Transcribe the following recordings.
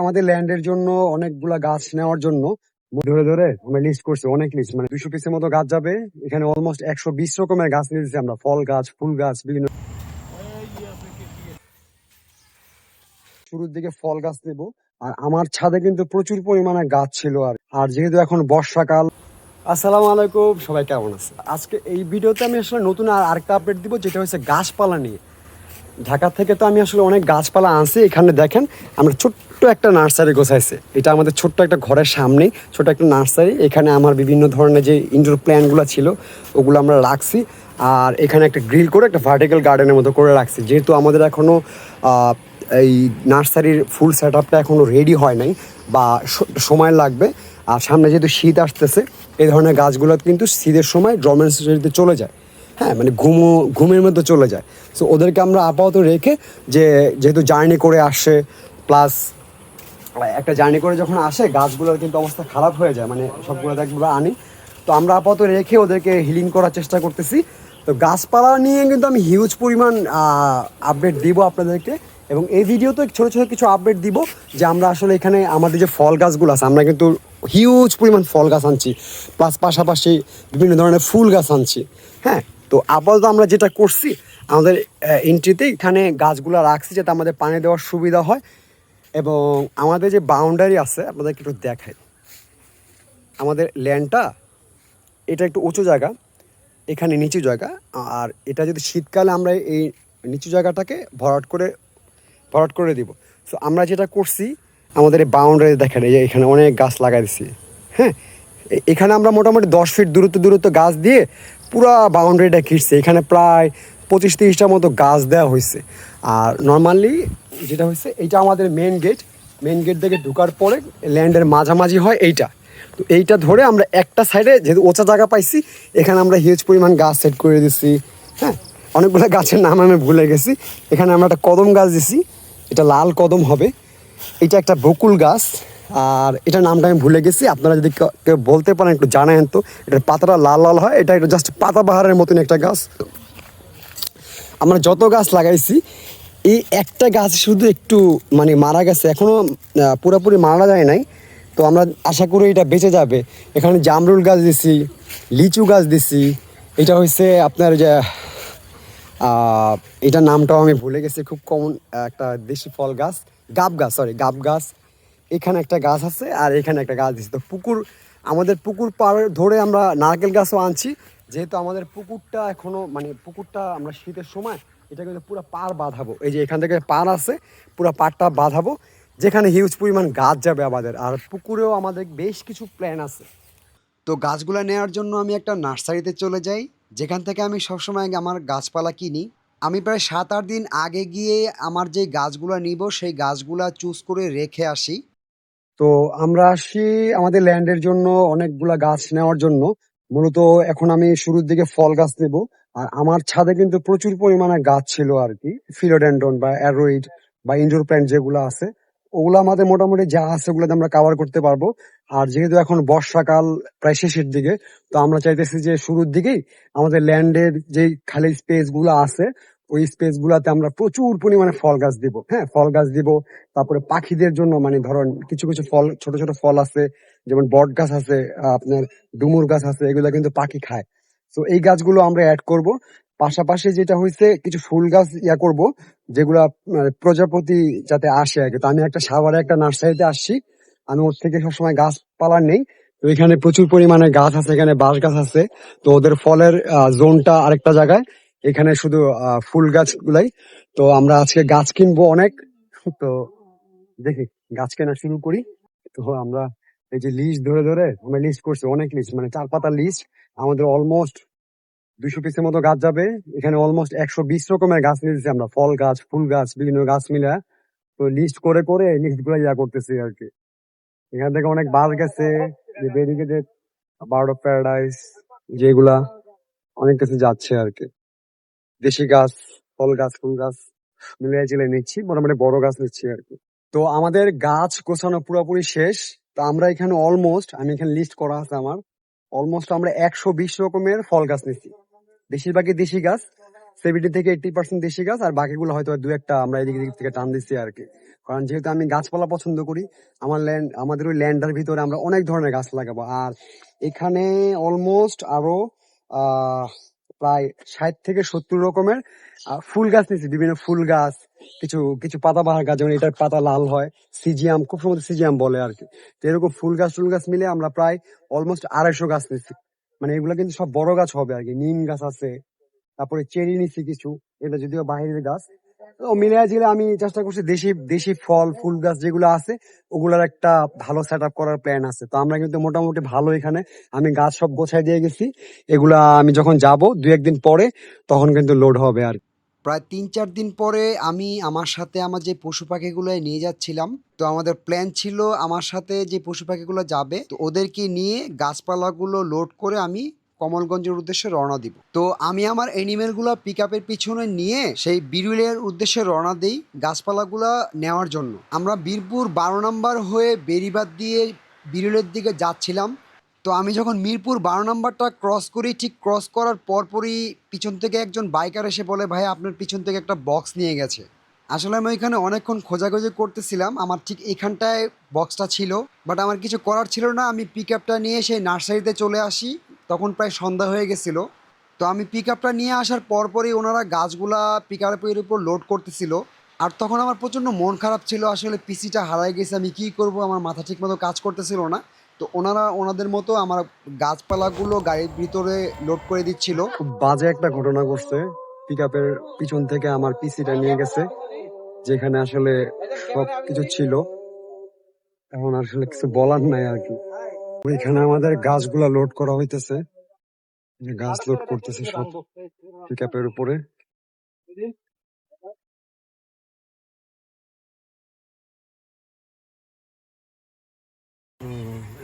আমাদের ল্যান্ডের জন্য অনেকগুলা গাছ নেওয়ার জন্য। ধরে ধরে আমরা লিস্ট করছি, অনেক লিস্ট মানে দুশো পিসের মতো গাছ যাবে। এখানে অলমোস্ট একশো বিশ রকমের গাছ নিয়েছি আমরা, ফল গাছ, ফুল গাছ, বিভিন্ন। শুরুর দিকে ফল গাছ নেব, আর আমার ছাদে কিন্তু প্রচুর পরিমাণে গাছ ছিল আর আর যেহেতু এখন বর্ষাকাল। আসসালামু আলাইকুম, সবাই কেমন আছে আজকে এই ভিডিওতে আমি আসলে নতুন আর আরেকটা আপডেট দিব, যেটা হচ্ছে গাছপালা নিয়ে। ঢাকা থেকে তো আমি আসলে অনেক গাছপালা আনছি, এখানে দেখেন, আমরা ছোট্ট একটা নার্সারি গোছাইছে। এটা আমাদের ছোট্ট একটা ঘরের সামনেই ছোট একটা নার্সারি। এখানে আমার বিভিন্ন ধরনের যে ইনডোর প্ল্যান্টগুলো ছিল, ওগুলো আমরা রাখছি। আর এখানে একটা গ্রিল করে একটা ভার্টিক্যাল গার্ডেনের মতো করে রাখছি। যেহেতু আমাদের এখনও এই নার্সারির ফুল সেট আপটা এখনও রেডি হয় নাই, বা সময় লাগবে। আর সামনে যেহেতু শীত আসতেছে এই ধরনের গাছগুলো কিন্তু শীতের সময় ড্রমেন্সিতে চলে যায়। হ্যাঁ মানে ঘুমো, ঘুমের মধ্যে চলে যায়। সো ওদেরকে আমরা আপাতত রেখে যে, যেহেতু জার্নি করে আসে প্লাস একটা জার্নি করে যখন আসে, গাছগুলোর কিন্তু অবস্থা খারাপ হয়ে যায় মানে সবগুলো একবার আনি। তো আমরা আপাতত রেখে ওদেরকে হিলিং করার চেষ্টা করতেছি। তো গাছপালা নিয়ে কিন্তু আমি হিউজ পরিমাণ আপডেট দিব আপনাদেরকে। এবং এই ভিডিওতে ছোটো ছোটো কিছু আপডেট দিব, যে আমরা আসলে এখানে আমাদের যে ফল গাছগুলো আছে, আমরা কিন্তু হিউজ পরিমাণ ফল গাছ আনছি প্লাস পাশাপাশি বিভিন্ন ধরনের ফুল গাছ আনছি। হ্যাঁ তো আপাতত আমরা যেটা করছি, আমাদের এন্ট্রিতে এখানে গাছগুলো রাখছি যাতে আমাদের পানি দেওয়ার সুবিধা হয় এবং আমাদের যে বাউন্ডারি আছে, আপনাদেরকে একটু দেখাই। আমাদের ল্যান্ডটা এটা একটু উঁচু জায়গা, এখানে নিচু জায়গা, আর এটা যদি শীতকালে আমরা এই নিচু জায়গাটাকে ভরাট করে ভরাট করে দিব। সো আমরা যেটা করছি, আমাদের বাউন্ডারি দেখেন, এই যে এখানে অনেক গাছ লাগাই দিছি হ্যাঁ এখানে আমরা মোটামুটি দশ ফিট দূরত্ব দূরত্ব গাছ দিয়ে পুরা বাউন্ডারিটা ঘিরছে। এখানে প্রায় পঁচিশ তিরিশটার মতো গাছ দেওয়া হয়েছে। আর নর্মালি যেটা হয়েছে, এইটা আমাদের মেন গেট মেন গেট থেকে ঢুকার পরে ল্যান্ডের মাঝামাঝি হয় এইটা। তো এইটা ধরে আমরা একটা সাইডে যেহেতু ওচা জায়গা পাইছি, এখানে আমরা হিউজ পরিমাণ গাছ সেট করে দিছি। হ্যাঁ অনেকগুলো গাছের নাম আমি ভুলে গেছি। এখানে আমরা একটা কদম গাছ দিছি। এটা লাল কদম হবে। এটা একটা বকুল গাছ। আর এটার নামটা আমি ভুলে গেছি। আপনারা যদি কেউ- বলতে পারেন একটু জানেন তো। এটার পাতাটা লাল লাল হয়। এটা একটা জাস্ট পাতাবাহারের মতন একটা গাছ। আমরা যত গাছ লাগাইছি এই একটা গাছ শুধু একটু মানে মারা গেছে। এখনও আহ, পুরোপুরি মারা যায় নাই। তো আমরা আশা করি এটা বেঁচে যাবে। এখানে জামরুল গাছ দিছি লিচু গাছ দিছি। এটা হচ্ছে আপনার যে এটার নামটাও আমি ভুলে গেছি। খুব কমন একটা দেশি ফল গাছ। গাব গাছ সরি গাব গাছ। এখানে একটা গাছ আছে আর এখানে একটা গাছ দিছি। তো পুকুর, আমাদের পুকুর পাড় ধরে আমরা নারকেল গাছও আনছি। যেহেতু আমাদের পুকুরটা এখনও মানে পুকুরটা আমরা শীতের সময়, এটা কিন্তু পুরো পাড় বাঁধাবো। এই যে এখান থেকে পাড় আছে, পুরো পাড়টা বাঁধাবো। যেখানে হিউজ পরিমাণ গাছ যাবে আমাদের। আর পুকুরেও আমাদের বেশ কিছু প্ল্যান আছে। তো গাছগুলো নেওয়ার জন্য আমি একটা নার্সারিতে চলে যাই। যেখান থেকে আমি সবসময় আমার গাছপালা কিনি। আমি প্রায় সাত আট দিন আগে গিয়ে আমার যে গাছগুলো নিব, সেই গাছগুলা চুজ করে রেখে আসি। তো আমরা আসি আমাদের ল্যান্ডের জন্য অনেকগুলা গাছ নেওয়ার জন্য। মূলত এখন আমি শুরুর দিকে ফল গাছ নেব। আর আমার ছাদে কিন্তু প্রচুর পরিমাণে গাছ ছিল আর কি ফিলোডেন্ডন বা অ্যারোইড বা ইনডোর প্ল্যান্ট যেগুলো আছে, ওগুলো আমাদের মোটামুটি যা আছে ওগুলোতে আমরা কাভার করতে পারব। আর যেহেতু এখন বর্ষাকাল প্রায় শেষের দিকে, তো আমরা চাইতেছি যে শুরুর দিকেই আমাদের ল্যান্ডের যে খালি স্পেসগুলো আছে ওই স্পেস গুলাতে আমরা প্রচুর পরিমাণে ফল গাছ দিব। হ্যাঁ ফল গাছ দিব। তারপরে পাখিদের জন্য মানে ধরুন কিছু কিছু ফল, ছোট ছোট ফল আছে, যেমন বট গাছ আছে, আপনার ডুমুর গাছ আছে, এগুলো কিন্তু পাখি খায়। তো এই গাছগুলো আমরা অ্যাড করব। পাশাপাশি যেটা হয়েছে কিছু ফুল গাছ ইয়া করব, যেগুলা মানে প্রজাপতি যাতে আসে কি তো আমি একটা সাভারে একটা নার্সারিতে আসছি, আমি ওর থেকে সবসময় গাছপালা নেই। তো এখানে প্রচুর পরিমাণে গাছ আছে, এখানে বাঁশ গাছ আছে। তো ওদের ফলের জোনটা আরেকটা জায়গায়। এখানে শুধু ফুল গাছ গুলাই তো আমরা আজকে গাছ কিনবো অনেক। তো দেখি, গাছ কেনা শুরু করি। তো আমরা এই যে লিস্ট ধরে ধরে, আমরা লিস্ট করছি, অনেক লিস্ট মানে চার পাতা লিস্ট আমাদের অলমোস্ট দুইশো পিসের মতো গাছ যাবে। এখানে অলমোস্ট একশো বিশ রকমের গাছ নিয়েছি আমরা। ফল গাছ, ফুল গাছ, বিভিন্ন গাছ মিলে। তো লিস্ট করে করে লিস্টগুলো ইয়া করতেছি আর কি। এখান থেকে অনেক বাস গেছে, যে ব্যারিকেডেড বার্ড অফ প্যারাডাইস যেগুলা অনেক কিছু যাচ্ছে আর কি। দেশি গাছ, ফল গাছ, ফুল গাছ মিলিয়ে জিলে নিচ্ছি, মোটামুটি বড় গাছ নিচ্ছি আর কি। তো আমাদের গাছ গোছানো পুরোপুরি শেষ। তো আমরা এখানে অলমোস্ট আমি এখানে লিস্ট করা আছে আমার অলমোস্ট আমরা একশো বিশ রকমের ফল গাছ নিচ্ছি। বেশিরভাগই দেশি গাছ সেভেন্টি থেকে এইটি পার্সেন্ট দেশি গাছ, আর বাকিগুলো হয়তো দু একটা আমরা এদিক এদিক থেকে টান দিচ্ছি আর কি। কারণ যেহেতু আমি গাছপালা পছন্দ করি, আমার ল্যান্ড আমাদের ওই ল্যান্ডের ভিতরে আমরা অনেক ধরনের গাছ লাগাবো। আর এখানে অলমোস্ট আরও, আহ প্রায় ষাট থেকে সত্তর রকমের ফুল গাছ নিয়েছি, বিভিন্ন ফুল গাছ, কিছু কিছু পাতা বাহার গাছ, যেমন এটার পাতা লাল হয়, সিজিয়াম, খুব সম্ভবত সিজিয়াম বলে আর কি। তো এরকম ফুল গাছ, টুল গাছ মিলে আমরা প্রায় অলমোস্ট আড়াইশো গাছ নিয়েছি। মানে এগুলো কিন্তু সব বড় গাছ হবে আর কি, নিম গাছ আছে, তারপরে চেরি নিছি কিছু, এটা যদিও বাহিরের গাছ তো মিলিয়ে জিলে আমি চেষ্টা করছি দেশি দেশি ফল, ফুল গাছ যেগুলো আছে, ওগুলার একটা ভালো সেট করার প্ল্যান আছে। তো আমরা কিন্তু মোটামুটি ভালো এখানে। আমি গাছ সব গোছায় দিয়ে গেছি। এগুলা আমি যখন যাব দু একদিন পরে, তখন কিন্তু লোড হবে আর। প্রায় তিন চার দিন পরে আমি আমার সাথে আমার যে পশু পাখিগুলো নিয়ে যাচ্ছিলাম, তো আমাদের প্ল্যান ছিল আমার সাথে যে পশু পাখিগুলো যাবে, তো ওদেরকে নিয়ে গাছপালাগুলো লোড করে আমি কমলগঞ্জের উদ্দেশ্যে রওনা দিব। তো আমি আমার এনিমেলগুলো পিক আপের পিছনে নিয়ে সেই বিরুলের উদ্দেশ্যে রওনা দিই গাছপালাগুলো নেওয়ার জন্য। আমরা বীরপুর বারো নম্বর হয়ে বেরিবাদ দিয়ে বিরুলের দিকে যাচ্ছিলাম। তো আমি যখন মিরপুর বারো নম্বরটা ক্রস করি, ঠিক ক্রস করার পরপরই পিছন থেকে একজন বাইকার এসে বলে, ভাই, আপনার পিছন থেকে একটা বক্স নিয়ে গেছে। আসলে আমি ওইখানে অনেকক্ষণ খোঁজাখুঁজি করতেছিলাম। আমার ঠিক এখানটায় বক্সটা ছিল বাট আমার কিছু করার ছিল না। আমি পিক আপটা নিয়ে সেই নার্সারিতে চলে আসি। তখন প্রায় সন্ধ্যা হয়ে গেছিল। তো আমি পিক আপটা নিয়ে আসার পরপরই ওনারা গাছগুলা পিক আপের উপর লোড করতেছিল। আর তখন আমার প্রচণ্ড মন খারাপ ছিল, আসলে পিসিটা হারাই গেছে, আমি কি করব? আমার মাথা ঠিক মতো কাজ করতেছিল না। তো ওনারা, ওনাদের মতো আমার গাছপালাগুলো গাড়ির ভিতরে লোড করে দিচ্ছিল। বাজে একটা ঘটনা ঘটছে। পিক আপের পিছন থেকে আমার পিসিটা নিয়ে গেছে, যেখানে আসলে সব কিছু ছিল। এখন আসলে কিছু বলার নাই আর কি। ওইখানে আমাদের গাছগুলা লোড করা হইতেছে। গাছ লোড করতেছে সব পিক আপের উপরে।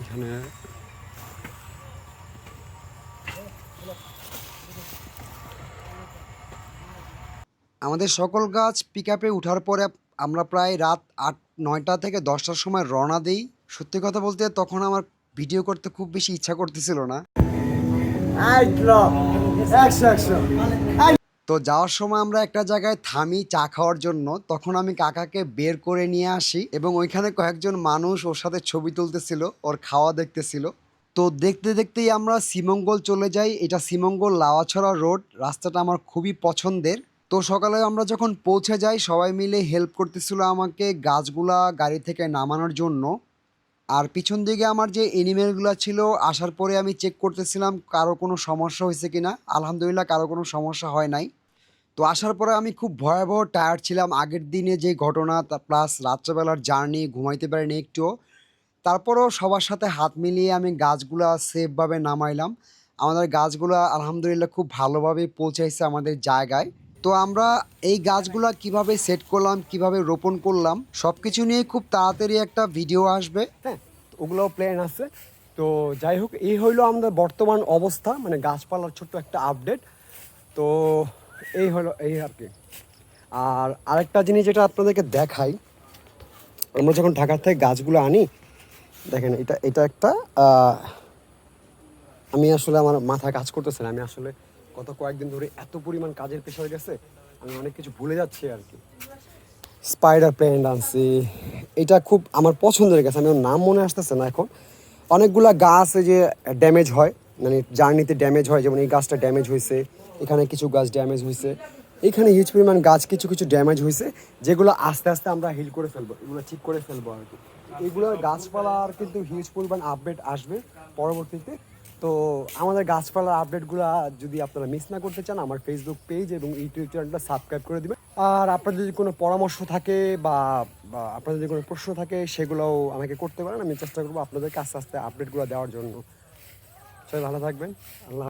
এখানে আমাদের সকল গাছ পিক আপে উঠার পরে আমরা প্রায় রাত আট, নয়টা থেকে দশটার সময় রওনা দিই। সত্যি কথা বলতে তখন আমার ভিডিও করতে খুব বেশি ইচ্ছা করতেছিল না। তো যাওয়ার সময় আমরা একটা জায়গায় থামি চা খাওয়ার জন্য তখন আমি কাকাকে বের করে নিয়ে আসি এবং ওইখানে কয়েকজন মানুষ ওর সাথে ছবি তুলতেছিল ওর খাওয়া দেখতেছিল। তো দেখতে দেখতেই আমরা শ্রীমঙ্গল চলে যাই এটা শ্রীমঙ্গল লাওয়াছড়া রোড রাস্তাটা আমার খুবই পছন্দের। তো সকালে আমরা যখন পৌঁছে যাই সবাই মিলে হেল্প করতেছিল আমাকে গাছগুলা গাড়ি থেকে নামানোর জন্য। আর পিছন দিকে আমার যে এনিমেলগুলো ছিল, আসার পরে আমি চেক করতেছিলাম কারও কোনো সমস্যা হয়েছে কিনা। আলহামদুলিল্লাহ কারও কোনো সমস্যা হয় নাই। তো আসার পরে আমি খুব ভয়াবহ টায়ার্ড ছিলাম। আগের দিনে যে ঘটনা প্লাস রাত্রেবেলার জার্নি ঘুমাইতে পারিনি একটুও। তারপরও সবার সাথে হাত মিলিয়ে আমি গাছগুলা সেফভাবে নামাইলাম। আমাদের গাছগুলো আলহামদুলিল্লাহ খুব ভালোভাবে পৌঁছাইছে আমাদের জায়গায়। তো আমরা এই গাছগুলা কীভাবে সেট করলাম, কীভাবে রোপণ করলাম সব কিছু নিয়ে খুব তাড়াতাড়ি একটা ভিডিও আসবে। হ্যাঁ ওগুলোও প্ল্যান আছে। তো যাই হোক, এই হইল আমাদের বর্তমান অবস্থা মানে গাছপালার ছোট্ট একটা আপডেট তো এই হলো এই আর কি। আর আরেকটা জিনিস যেটা আপনাদেরকে দেখাই, আমরা যখন ঢাকার থেকে গাছগুলো আনি, দেখেন এটা এটা একটা আমি আসলে আমার মাথা কাজ করতেছে না, আমি আসলে গত কয়েকদিন ধরে এত পরিমাণ কাজের প্রেশার গেছে, আমি অনেক কিছু ভুলে যাচ্ছি আর কি। স্পাইডার প্ল্যান্ট আনছি, এটা খুব আমার পছন্দের গাছ, আমি ওর নাম মনে আসতেছে না এখন। অনেকগুলা গাছ যে ড্যামেজ হয় মানে জার্নিতে ড্যামেজ হয়, যেমন এই গাছটা ড্যামেজ হয়েছে, এখানে কিছু গাছ ড্যামেজ হয়েছে, এখানে হিউজ পরিমাণ গাছ কিছু কিছু ড্যামেজ হয়েছে, যেগুলো আস্তে আস্তে আমরা হিল করে ফেলব, এগুলো ঠিক করে ফেলব আর কি। এগুলোর গাছপালার কিন্তু হিউজ পরিমাণ আপডেট আসবে পরবর্তীতে। তো আমাদের গাছপালার আপডেটগুলো যদি আপনারা মিস না করতে চান, আমার ফেসবুক পেজ এবং ইউটিউব চ্যানেলটা সাবস্ক্রাইব করে দিবেন। আর আপনাদের যদি কোনো পরামর্শ থাকে বা আপনাদের যদি কোনো প্রশ্ন থাকে, সেগুলোও আমাকে করতে পারেন। আমি চেষ্টা করব আপনাদেরকে আস্তে আস্তে আপডেটগুলো দেওয়ার জন্য। সবাই ভালো থাকবেন। আল্লাহ